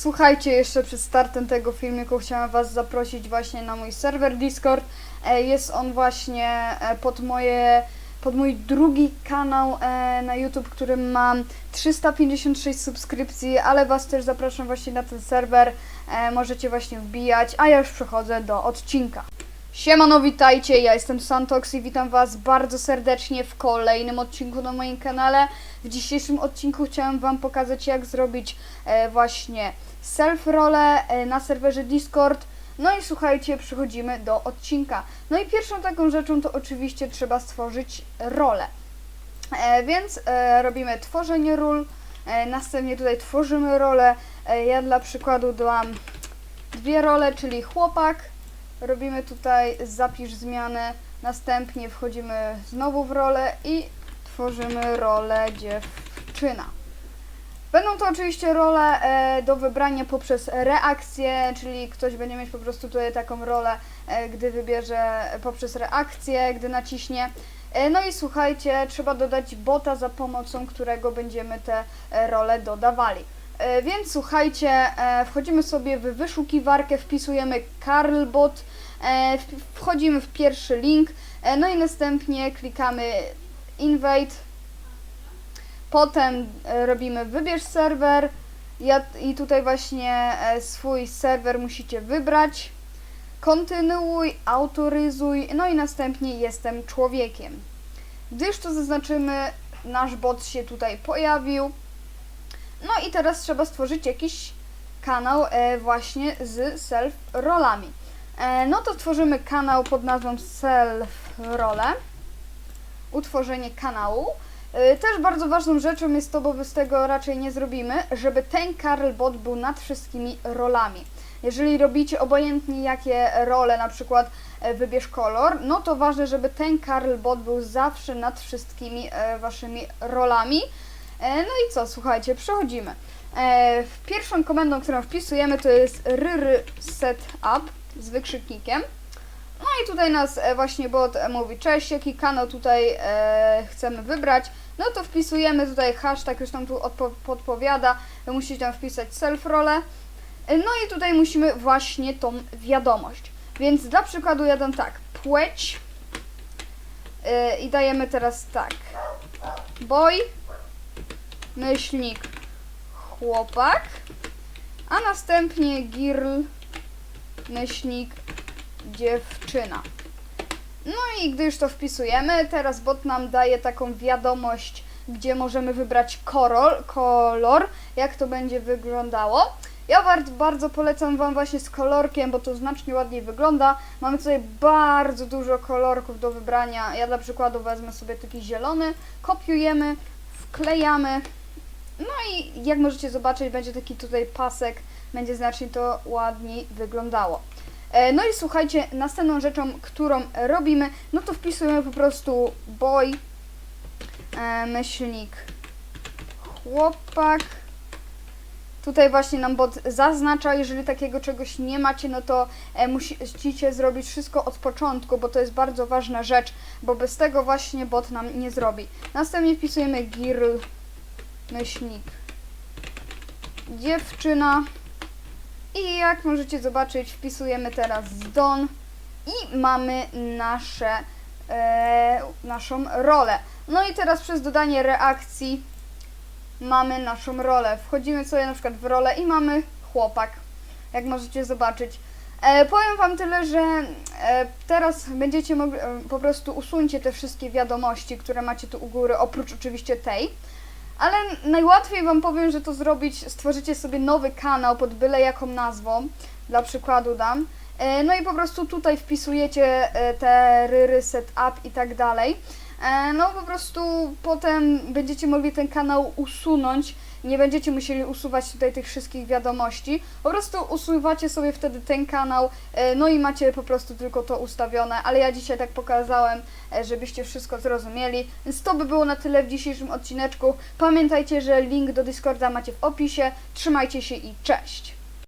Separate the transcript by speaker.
Speaker 1: Słuchajcie, jeszcze przed startem tego filmiku chciałam Was zaprosić właśnie na mój serwer Discord. E, Jest on właśnie e, pod moje pod mój drugi kanał e, na YouTube, którym mam 356 subskrypcji, ale Was też zapraszam właśnie na ten serwer. Możecie właśnie wbijać, a ja już przechodzę do odcinka. Siemano, witajcie, ja jestem Santox i witam Was bardzo serdecznie w kolejnym odcinku na moim kanale. W dzisiejszym odcinku chciałem Wam pokazać jak zrobić e, właśnie self-rolę e, na serwerze Discord. No i słuchajcie, przechodzimy do odcinka. No i pierwszą taką rzeczą to oczywiście trzeba stworzyć rolę. E, więc e, robimy tworzenie ról, e, następnie tutaj tworzymy rolę. E, ja dla przykładu dałam dwie role, czyli chłopak. Robimy tutaj zapisz zmianę, następnie wchodzimy znowu w rolę i tworzymy rolę dziewczyna. Będą to oczywiście role e, do wybrania poprzez reakcję, czyli ktoś będzie mieć po prostu tutaj taką rolę, e, gdy wybierze poprzez reakcję, gdy naciśnie. E, no i słuchajcie, trzeba dodać bota, za pomocą którego będziemy te role dodawali. E, więc słuchajcie, e, wchodzimy sobie w wyszukiwarkę, wpisujemy Carlbot, e, wchodzimy w pierwszy link, no i następnie klikamy Invade. Potem robimy wybierz serwer ja, i tutaj właśnie swój serwer musicie wybrać. Kontynuuj, autoryzuj, no i następnie jestem człowiekiem. Gdy już to zaznaczymy, nasz bot się tutaj pojawił. No i teraz trzeba stworzyć jakiś kanał e, właśnie z self-rolami. E, no to tworzymy kanał pod nazwą self-role. Utworzenie kanału. E, Też bardzo ważną rzeczą jest to, bo bez tego raczej nie zrobimy, żeby ten Carlbot był nad wszystkimi rolami. Jeżeli robicie obojętnie jakie role, na przykład wybierz kolor, no to ważne, żeby ten Carlbot był zawsze nad wszystkimi waszymi rolami. E, No i co, słuchajcie, przechodzimy. E, Pierwszą komendą, którą wpisujemy, to jest ryry setup z wykrzyknikiem. No i tutaj nas e, właśnie bot mówi, cześć, jaki kanał tutaj e, chcemy wybrać. No to wpisujemy tutaj hashtag, już tam tu odpo- podpowiada, musicie tam wpisać self-rolę. E, No i tutaj musimy właśnie tą wiadomość. Więc dla przykładu ja dam tak, płeć e, i dajemy teraz tak, boy, myślnik, chłopak, a następnie girl, myślnik, dziewczyna. No i gdy już to wpisujemy, teraz bot nam daje taką wiadomość, gdzie możemy wybrać kolor, kolor jak to będzie wyglądało. Ja bardzo polecam Wam właśnie z kolorkiem, bo to znacznie ładniej wygląda. Mamy tutaj bardzo dużo kolorków do wybrania. Ja dla przykładu wezmę sobie taki zielony, kopiujemy, wklejamy. No i jak możecie zobaczyć, będzie taki tutaj pasek, będzie znacznie to ładniej wyglądało. E, No i słuchajcie, następną rzeczą, którą robimy, no to wpisujemy po prostu boy, e, myślnik, chłopak. Tutaj właśnie nam bot zaznacza, jeżeli takiego czegoś nie macie, no to e, musicie zrobić wszystko od początku, bo to jest bardzo ważna rzecz, bo bez tego właśnie bot nam nie zrobi. Następnie wpisujemy girl, myślnik, dziewczyna. I jak możecie zobaczyć, wpisujemy teraz Don i mamy nasze, e, naszą rolę. No i teraz przez dodanie reakcji mamy naszą rolę. Wchodzimy sobie na przykład w rolę i mamy chłopak, jak możecie zobaczyć. E, powiem Wam tyle, że e, teraz będziecie mogli, e, po prostu usuńcie te wszystkie wiadomości, które macie tu u góry, oprócz oczywiście tej. Ale najłatwiej Wam powiem, że to zrobić, stworzycie sobie nowy kanał pod byle jaką nazwą, dla przykładu dam. E, No i po prostu tutaj wpisujecie e, te ryry, setup i tak dalej. E, No po prostu potem będziecie mogli ten kanał usunąć, nie będziecie musieli usuwać tutaj tych wszystkich wiadomości. Po prostu usuwacie sobie wtedy ten kanał, e, no i macie po prostu tylko to ustawione, ale ja dzisiaj tak pokazałem, e, żebyście wszystko zrozumieli. Więc to by było na tyle w dzisiejszym odcineczku. Pamiętajcie, że link do Discorda macie w opisie. Trzymajcie się i cześć!